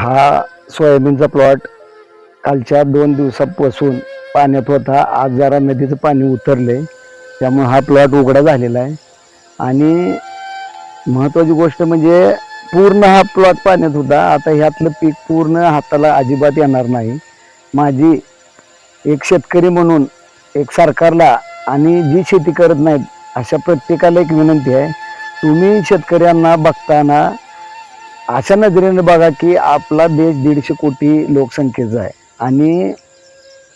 हा सोयाबीनचा प्लॉट कालच्या दोन दिवसापासून पाण्यात होता. आज जरा नदीचं पाणी उतरले त्यामुळे हा प्लॉट उघडा झालेला आहे. आणि महत्त्वाची गोष्ट म्हणजे पूर्ण हा प्लॉट पाण्यात होता. आता ह्यातलं पीक पूर्ण हाताला अजिबात येणार नाही. माझी एक शेतकरी म्हणून एक सरकारला आणि जी शेती करत नाहीत अशा प्रत्येकाला एक विनंती आहे. तुम्ही शेतकऱ्यांना बघताना अशा नजरेने बघा की आपला देश दीडशे कोटी लोकसंख्येचा आहे. आणि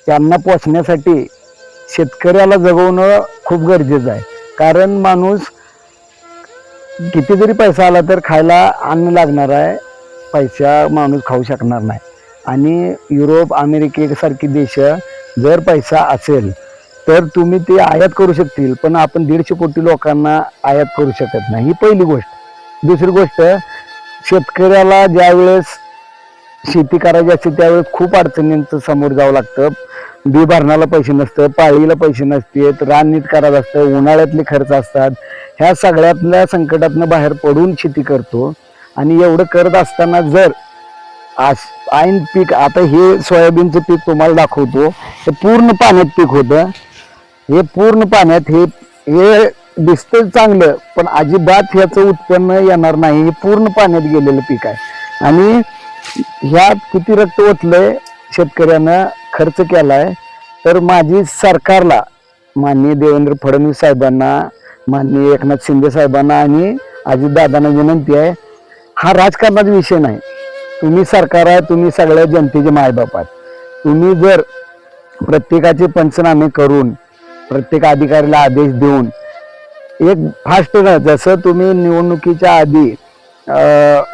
त्यांना पोचण्यासाठी शेतकऱ्याला जगवणं खूप गरजेचं आहे. कारण माणूस किती जरी पैसा आला तर खायला अन्न लागणार आहे. पैसा माणूस खाऊ शकणार नाही. आणि युरोप अमेरिकेसारखी देश जर पैसा असेल तर तुम्ही ते आयात करू शकतील. पण आपण दीडशे कोटी लोकांना आयात करू शकत नाही. ही पहिली गोष्ट. दुसरी गोष्ट शेतकऱ्याला ज्यावेळेस शेती करायची असते त्यावेळेस खूप अडचणींचं समोर जावं लागतं. बी भरणाला पैसे नसतं पाळीला पैसे नसतेत रान नीट करायचं असतं उन्हाळ्यातले खर्च असतात. ह्या सगळ्यातल्या संकटातनं बाहेर पडून शेती करतो. आणि एवढं करत असताना जर आस ऐन पीक आता हे सोयाबीनचं पीक तुम्हाला दाखवतो. हे पूर्ण पाण्यात पीक होतं. हे पूर्ण पाण्यात हे हे दिसतं चांगलं पण अजिबात ह्याचं उत्पन्न येणार नाही. हे पूर्ण पाण्यात गेलेलं पीक आहे. आणि ह्यात किती रक्त ओतलंय शेतकऱ्यानं खर्च केलाय तर माझी सरकारला माननीय देवेंद्र फडणवीस साहेबांना माननीय एकनाथ शिंदे साहेबांना आणि अजितदादांना विनंती आहे हा राजकारणाचा विषय नाही. तुम्ही सरकार आहे तुम्ही सगळ्या जनतेचे मायबाप आहात. तुम्ही जर प्रत्येकाचे पंचनामे करून प्रत्येक अधिकाऱ्याला आदेश देऊन एक फास्ट जसं तुम्ही निवडणुकीच्या आधी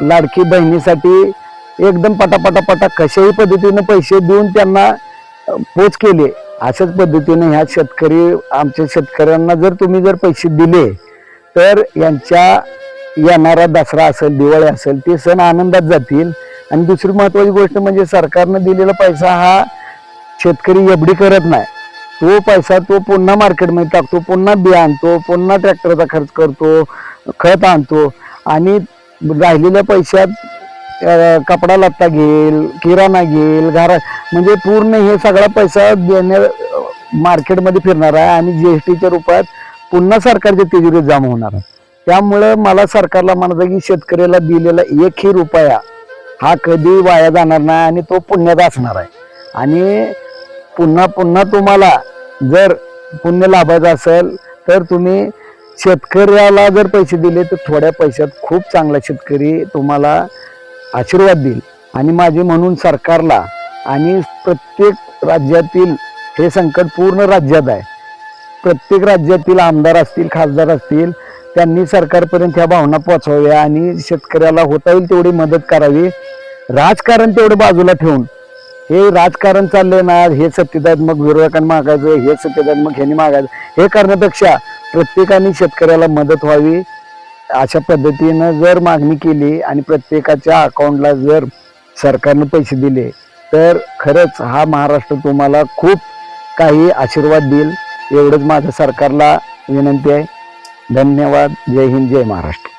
लाडकी बहिणीसाठी एकदम पटापटापटा कशाही पद्धतीनं पैसे देऊन त्यांना पोच केले. अशाच पद्धतीने ह्या शेतकरी आमच्या शेतकऱ्यांना जर तुम्ही जर पैसे दिले तर यांच्या येणारा दसरा असेल दिवाळी असेल ते सण आनंदात जातील. आणि दुसरी महत्वाची गोष्ट म्हणजे सरकारनं दिलेला पैसा हा शेतकरी एबडी करत नाही. तो पैसा तो पुन्हा मार्केटमध्ये टाकतो पुन्हा बी आणतो पुन्हा ट्रॅक्टरचा खर्च करतो खत आणतो आणि राहिलेल्या पैशात कपडा लत्ता घेईल किराणा घेईल घरा म्हणजे पूर्ण हे सगळा पैसा देण्या मार्केटमध्ये फिरणार आहे आणि जी एस टीच्या रूपात पुन्हा सरकारच्या तिजोरीत जमा होणार आहे. त्यामुळं मला सरकारला म्हणायचं की शेतकऱ्याला दिलेला एकही रुपया हा कधी वाया जाणार नाही आणि तो पुण्याचा असणार आहे. आणि पुन्हा पुन्हा तुम्हाला जर पुण्य लाभायचं असेल तर तुम्ही शेतकऱ्याला जर पैसे दिले तर थोड्या पैशात खूप चांगला शेतकरी तुम्हाला आशीर्वाद देईल. आणि माझे म्हणून सरकारला आणि प्रत्येक राज्यातील हे संकट पूर्ण राज्यात आहे. प्रत्येक राज्यातील आमदार असतील खासदार असतील त्यांनी सरकारपर्यंत ह्या भावना पोचवाव्या आणि शेतकऱ्याला होता येईल तेवढी मदत करावी. राजकारण तेवढं बाजूला ठेवून हे राजकारण चाललंय ना हे सत्तेत मग विरोधकांनी मागायचं हे सत्तेत मग ह्यांनी मागायचं हे करण्यापेक्षा प्रत्येकाने शेतकऱ्याला मदत व्हावी अशा पद्धतीनं जर मागणी केली आणि प्रत्येकाच्या अकाउंटला जर सरकारने पैसे दिले तर खरंच हा महाराष्ट्र तुम्हाला खूप काही आशीर्वाद देईल. एवढंच माझं सरकारला विनंती आहे. धन्यवाद. जय हिंद जय महाराष्ट्र.